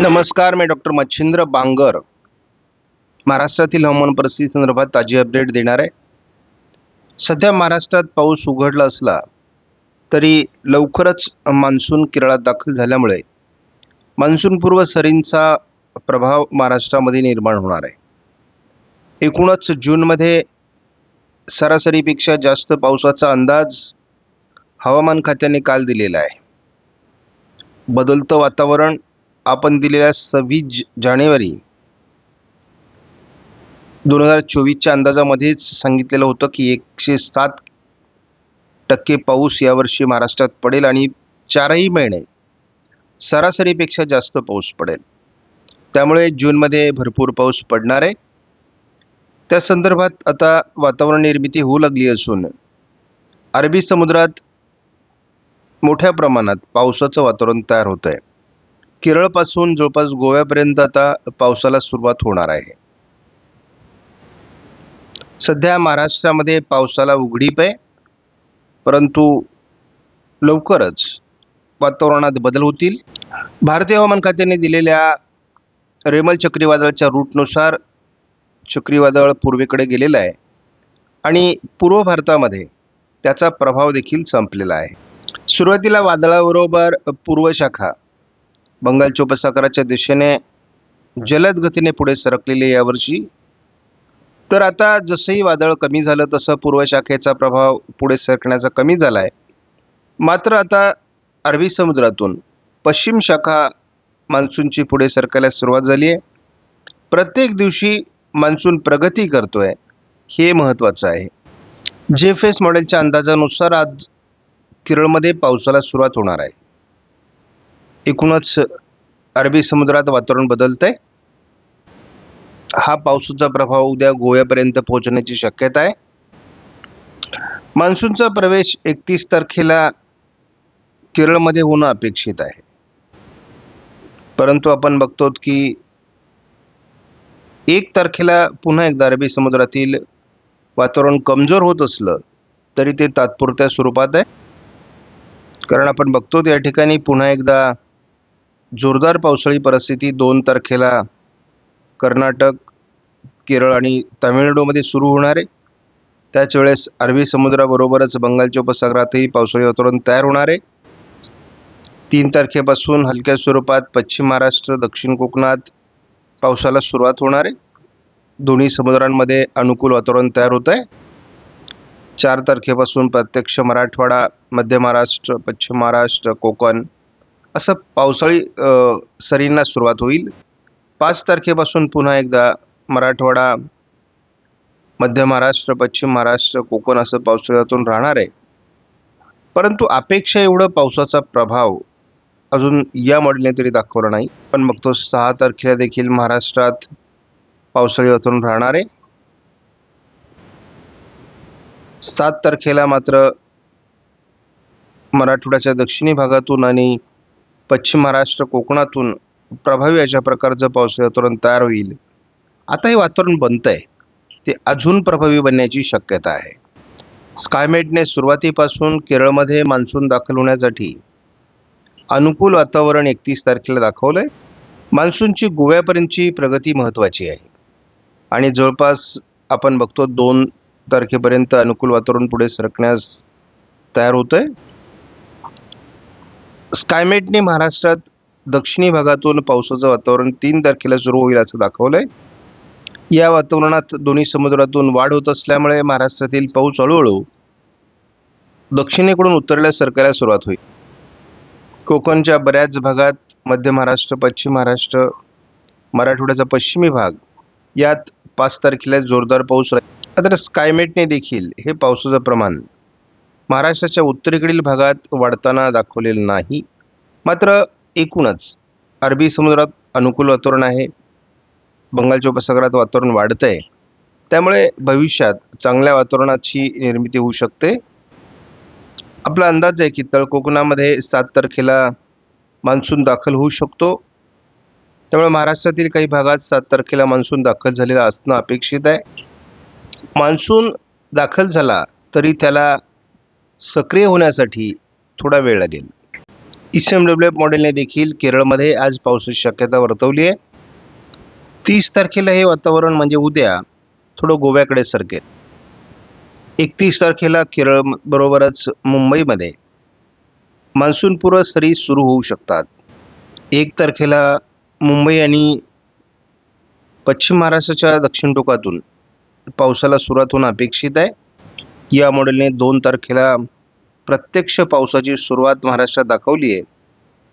नमस्कार मी डॉक्टर मच्छिंद्र बांगर. महाराष्ट्रातील हवामान परिस्थिती संदर्भात ताजी अपडेट देणार आहे. सध्या महाराष्ट्रात पाऊस उघडला असला तरी लवकरच मान्सून केरळात दाखल झाल्यामुळे मान्सूनपूर्व सरींचा प्रभाव महाराष्ट्रामध्ये निर्माण होणार आहे. एकूणच जूनमध्ये सरासरीपेक्षा जास्त पावसाचा अंदाज हवामान खात्याने काल दिलेला आहे. बदलतं वातावरण आपण दिलेल्या सव्वीस जानेवारी दोन हजार चोवीसच्या अंदाजामध्येच सांगितलेलं होतं की एकशे सात टक्के पाऊस यावर्षी महाराष्ट्रात पडेल आणि चारही महिने सरासरीपेक्षा जास्त पाऊस पडेल. त्यामुळे जूनमध्ये भरपूर पाऊस पडणार आहे. त्या संदर्भात आता वातावरण निर्मिती होऊ लागली असून अरबी समुद्रात मोठ्या प्रमाणात पावसाचं वातावरण तयार होतं आहे केरळपासून जवळपास गोव्यापर्यंत आता पावसाला सुरुवात होणार आहे. सध्या महाराष्ट्रामध्ये पावसाला उघडीप आहे. परंतु लवकरच वातावरणात बदल होतील. भारतीय हवामान खात्याने दिलेल्या रेमल चक्रीवादळाच्या रूटनुसार चक्रीवादळ पूर्वेकडे गेलेलं आहे आणि पूर्व भारतामध्ये त्याचा प्रभाव देखील संपलेला आहे. सुरुवातीला वादळाबरोबर पूर्वशाखा बंगालच्या उपसागराच्या दिशेने जलद गतीने पुढे सरकलेली यावर्षी. तर आता जसंही वादळ कमी झालं तसं पूर्व शाखेचा प्रभाव पुढे सरकण्याचा कमी झाला आहे मात्र आता अरबी समुद्रातून पश्चिम शाखा मान्सूनची पुढे सरकायला सुरुवात झाली आहे. प्रत्येक दिवशी मान्सून प्रगती करतोय हे महत्त्वाचं आहे. जेफेस मॉडेलच्या अंदाजानुसार आज केरळमध्ये पावसाला सुरुवात होणार आहे. एकूणच अरबी समुद्रात वातावरण बदलत आहे हा पावसाचा प्रभाव उद्या गोव्यापर्यंत पोहोचण्याची शक्यता आहे. मान्सूनचा प्रवेश एकतीस तारखेला केरळमध्ये होणं अपेक्षित आहे. परंतु आपण बघतो की एक तारखेला पुन्हा एकदा अरबी समुद्रातील वातावरण कमजोर होत असलं तरी ते तात्पुरत्या स्वरूपात आहे. कारण आपण बघतो या ठिकाणी पुन्हा एकदा जोरदार पावसाळी परिस्थिती दोन तारखेला कर्नाटक केरळ आणि तामिळनाडूमध्ये सुरू होणार आहे. त्याच वेळेस अरबी समुद्राबरोबरच बंगालच्या उपसागरातही पावसाळी वातावरण तयार होणार आहे. तीन तारखेपासून हलक्या स्वरूपात पश्चिम महाराष्ट्र दक्षिण कोकणात पावसाला सुरुवात होणार आहे. दोन्ही समुद्रांमध्ये अनुकूल वातावरण तयार होत आहे. चार तारखेपासून प्रत्यक्ष मराठवाडा मध्य महाराष्ट्र पश्चिम महाराष्ट्र कोकण असं पावसाळी सरींना सुरुवात होईल. पाच तारखेपासून पुन्हा एकदा मराठवाडा मध्य महाराष्ट्र पश्चिम महाराष्ट्र कोकण असं पावसाळ्यातून राहणार आहे. परंतु अपेक्षा एवढं पावसाचा प्रभाव अजून या मॉडेलने तरी दाखवला नाही. पण मग तो सहा तारखेला देखील महाराष्ट्रात पावसाळी वातावरण राहणार आहे. सात तारखेला मात्र मराठवाड्याच्या दक्षिणी भागातून आणि पश्चिम महाराष्ट्र कोकणातून प्रभावी अशा प्रकारचं पावसाळी वातावरण तयार होईल. आता हे वातावरण बनतं आहे. ते अजून प्रभावी बनण्याची शक्यता आहे. स्कायमेटने सुरुवातीपासून केरळमध्ये मान्सून दाखल होण्यासाठी अनुकूल वातावरण एकतीस तारखेला दाखवलं आहे मान्सूनची गोव्यापर्यंतची प्रगती महत्त्वाची आहे. आणि जवळपास आपण बघतो दोन तारखेपर्यंत अनुकूल वातावरण पुढे सरकण्यास तयार होतं आहे स्कायमेटने महाराष्ट्रात दक्षिणी भागातून पावसाचं वातावरण तीन तारखेला सुरू होईल असं दाखवलं आहे या वातावरणात दोन्ही समुद्रातून वाढ होत असल्यामुळे महाराष्ट्रातील पाऊस हळूहळू दक्षिणेकडून उतरल्या सरकायला सुरुवात होईल. कोकणच्या बऱ्याच भागात मध्य महाराष्ट्र पश्चिम महाराष्ट्र मराठवाड्याचा पश्चिमी भाग यात पाच तारखेला जोरदार पाऊस राहील. तर स्कायमेटने देखील हे पावसाचं प्रमाण महाराष्ट्राच्या उत्तरेकडील भागात वाढताना दाखवलेलं नाही. मात्र एकूणच अरबी समुद्रात अनुकूल वातावरण आहे. बंगालच्या उपसागरात वातावरण वाढतं आहे त्यामुळे भविष्यात चांगल्या वातावरणाची निर्मिती होऊ शकते. आपला अंदाज आहे की तळ कोकणामध्ये सात तारखेला मान्सून दाखल होऊ शकतो. त्यामुळे महाराष्ट्रातील काही भागात सात तारखेला मान्सून दाखल झालेला असणं अपेक्षित आहे. मान्सून दाखल झाला तरी त्याला सक्रिय होण्यासाठी थोडा वेळ लागेल. एम डब्ल्यू एफ मॉडेलने देखील केरळमध्ये आज पावसाची शक्यता वर्तवली आहे. तीस तारखेला हे वातावरण म्हणजे उद्या थोडं गोव्याकडे सरकेल. एकतीस तारखेला केरळ बरोबरच मुंबईमध्ये मान्सूनपूर्व सरी सुरू होऊ शकतात. एक तारखेला मुंबई आणि पश्चिम महाराष्ट्राच्या दक्षिण टोकातून पावसाला सुरुवात होणं अपेक्षित आहे. या मॉडेलने दोन तारखेला प्रत्यक्ष पावसाची सुरुवात महाराष्ट्रात दाखवली आहे.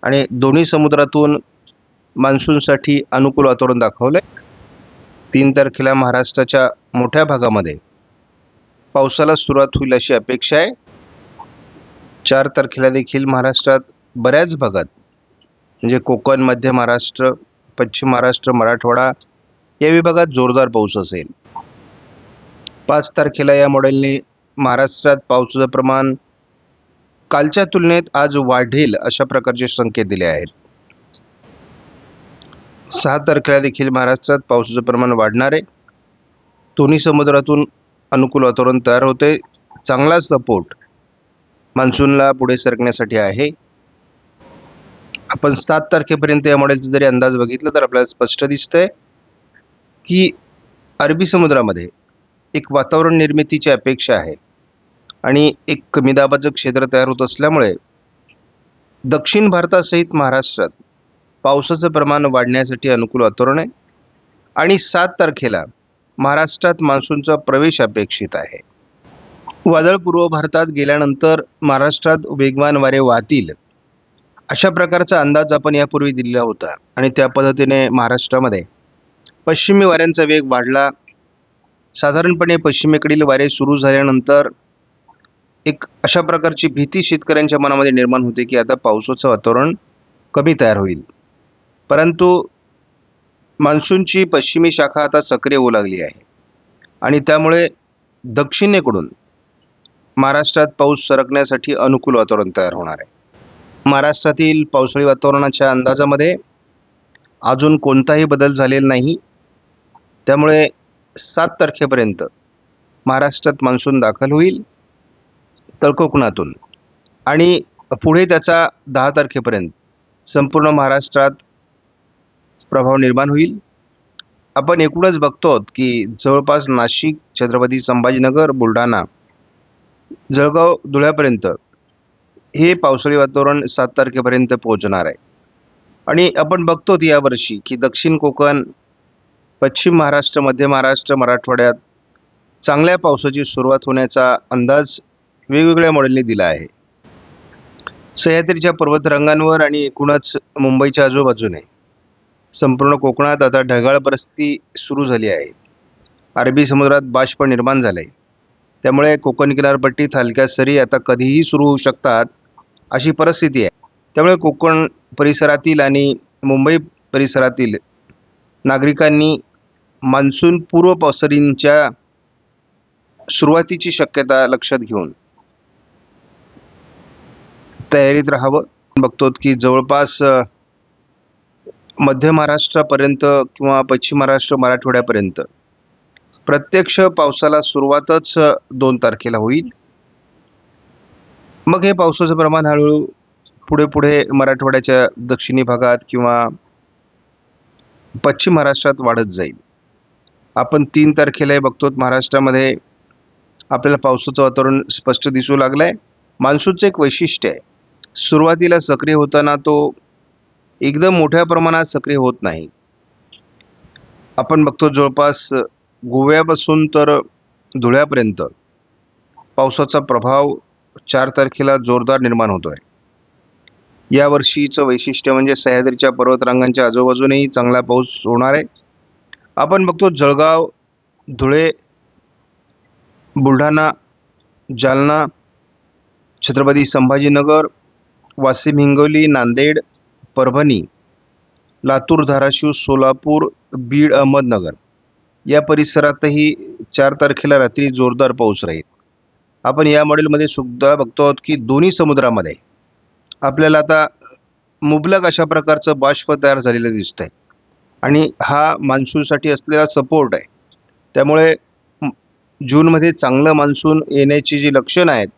आणि दोन्ही समुद्रातून मान्सूनसाठी अनुकूल वातावरण दाखवलं आहे तीन तारखेला महाराष्ट्राच्या मोठ्या भागामध्ये पावसाला सुरुवात होईल अशी अपेक्षा आहे. चार तारखेला देखील महाराष्ट्रात बऱ्याच भागात म्हणजे कोकण मध्य महाराष्ट्र पश्चिम महाराष्ट्र मराठवाडा या विभागात जोरदार पाऊस असेल. पाच तारखेला या मॉडेलने महाराष्ट्रात पावसाचं प्रमाण कालच्या तुलनेत आज वाढेल अशा प्रकारचे संकेत दिले आहेत. सहा तारखेला देखील महाराष्ट्रात पावसाचं प्रमाण वाढणार आहे. दोन्ही समुद्रातून अनुकूल वातावरण तयार होते. चांगला सपोर्ट मान्सूनला पुढे सरकण्यासाठी आहे. आपण सात तारखेपर्यंत या मॉडेलचा जरी अंदाज बघितला तर आपल्याला स्पष्ट दिसतंय की अरबी समुद्रामध्ये एक वातावरण निर्मितीची अपेक्षा आहे. आणि एक कमी दाबाचं क्षेत्र तयार होत असल्यामुळे दक्षिण भारतासहित महाराष्ट्रात पावसाचं प्रमाण वाढण्यासाठी अनुकूल वातावरण आहे. आणि सात तारखेला महाराष्ट्रात मान्सूनचा प्रवेश अपेक्षित आहे. वादळ पूर्व भारतात गेल्यानंतर महाराष्ट्रात वेगवान वारे वाहतील अशा प्रकारचा अंदाज आपण यापूर्वी दिलेला होता. आणि त्या पद्धतीने महाराष्ट्रामध्ये पश्चिमी वाऱ्यांचा वेग वाढला. साधारणपणे पश्चिमेकडील वारे सुरू झाल्यानंतर एक अशा प्रकारची भीती शेतकऱ्यांच्या मनामध्ये निर्माण होते की आता पावसाचं वातावरण कमी तयार होईल. परंतु मान्सूनची पश्चिमी शाखा आता सक्रिय होऊ लागली आहे. आणि त्यामुळे दक्षिणेकडून महाराष्ट्रात पाऊस सरकण्यासाठी अनुकूल वातावरण तयार होणार आहे. महाराष्ट्रातील पावसाळी वातावरणाच्या अंदाजामध्ये अजून कोणताही बदल झालेला नाही. त्यामुळे सात तारखेपर्यंत महाराष्ट्रात मान्सून दाखल होईल. तळकोकणातून. आणि पुढे त्याचा दहा तारखेपर्यंत संपूर्ण महाराष्ट्रात प्रभाव निर्माण होईल. आपण एकूणच बघतो की जवळपास नाशिक छत्रपती संभाजीनगर बुलढाणा जळगाव धुळ्यापर्यंत हे पावसाळी वातावरण सात तारखेपर्यंत पोहोचणार आहे. आणि आपण बघतो यावर्षी की दक्षिण कोकण पश्चिम महाराष्ट्र मध्य महाराष्ट्र मराठवाड्यात चांगल्या पावसाची सुरुवात होण्याचा अंदाज वेगवेगळ्या मॉडेलने दिला आहे. सह्याद्रीच्या पर्वतरांगांवर आणि एकूणच मुंबईच्या आजूबाजूने संपूर्ण कोकणात आता ढगाळ परिस्थिती सुरू झाली आहे. अरबी समुद्रात बाष्प निर्माण झालं. आहे त्यामुळे कोकण किनारपट्टीत हलक्या सरी आता कधीही सुरू होऊ शकतात अशी परिस्थिती आहे. त्यामुळे कोकण परिसरातील आणि मुंबई परिसरातील नागरिकांनी मान्सून पूर्व पावसरींच्या सुरुवातीची शक्यता लक्षात घेऊन तयारीत राहावं. बघतो की जवळपास मध्य महाराष्ट्रापर्यंत किंवा पश्चिम महाराष्ट्र मराठवाड्यापर्यंत प्रत्यक्ष पावसाला सुरुवातच दोन तारखेला होईल. मग हे पावसाचं प्रमाण हळूहळू पुढे पुढे मराठवाड्याच्या दक्षिणी भागात किंवा पश्चिम महाराष्ट्रात वाढत जाईल. आपण तीन तारखेला बघतो महाराष्ट्रामध्ये आपल्याला पावसाचं वातावरण स्पष्ट दिसू लागलं आहे मान्सूनचं एक वैशिष्ट्य आहे. सुरुवातीला सक्रिय होताना तो एकदम मोठ्या प्रमाणात सक्रिय होत नाही. आपण बघतो जवळपास गोव्यापासून तर धुळ्यापर्यंत पावसाचा प्रभाव चार तारखेला जोरदार निर्माण होतो आहे यावर्षीचं वैशिष्ट्य म्हणजे सह्याद्रीच्या पर्वतरांगांच्या आजूबाजूनही चांगला पाऊस होणार आहे. आपण बघतो जळगाव धुळे बुलढाणा जालना छत्रपती संभाजीनगर वाशिम हिंगोली नांदेड परभणी लातूर धाराशिव सोलापूर बीड अहमदनगर. या परिसरातही चार तारखेला रात्री जोरदार पाऊस राहील. आपण या मॉडेलमध्ये सुद्धा बघतो आहोत की दोन्ही समुद्रामध्ये आपल्याला आता मुबलक अशा प्रकारचं बाष्प तयार झालेलं दिसतं आहे आणि हा मान्सूनसाठी असलेला सपोर्ट आहे. त्यामुळे जूनमध्ये चांगलं मान्सून येण्याची जी लक्षणं आहेत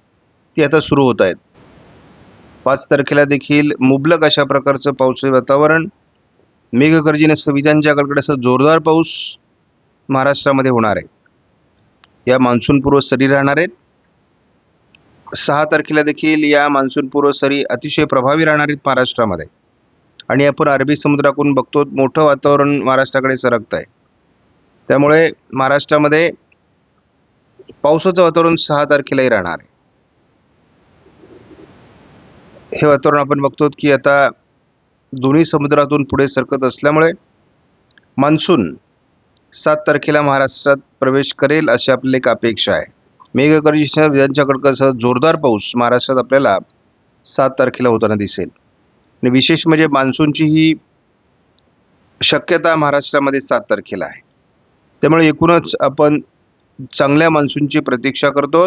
ती आता सुरू होत आहेत. पाच तारखेला देखील मुबलक अशा प्रकारचं पावसाळी वातावरण. मेघगर्जनेसह विजांच्या कडकडासह जोरदार पाऊस महाराष्ट्रामध्ये होणार आहे. या मान्सूनपूर्व सरी राहणार आहेत. सहा तारखेला देखील या मान्सूनपूर्व सरी अतिशय प्रभावी राहणार आहेत महाराष्ट्रामध्ये. आणि आपण अरबी समुद्राकडून बघतो मोठं वातावरण महाराष्ट्राकडे सरकत आहे. त्यामुळे महाराष्ट्रामध्ये पावसाचं वातावरण सहा तारखेलाही राहणार आहे. हे वातावरण आपण बघतो की आता दोन्ही समुद्रातून पुढे सरकत असल्यामुळे मान्सून सात तारखेला महाराष्ट्रात प्रवेश करेल अशी आपली एक अपेक्षा आहे. मेघगर्जनेसह विजांच्या कडकडासह जोरदार पाऊस महाराष्ट्रात आपल्याला सात तारखेला होताना दिसेल. आणि विशेष म्हणजे मान्सूनची ही शक्यता महाराष्ट्रामध्ये सात तारखेला आहे. त्यामुळे एकूणच आपण चांगल्या मान्सूनची प्रतीक्षा करतो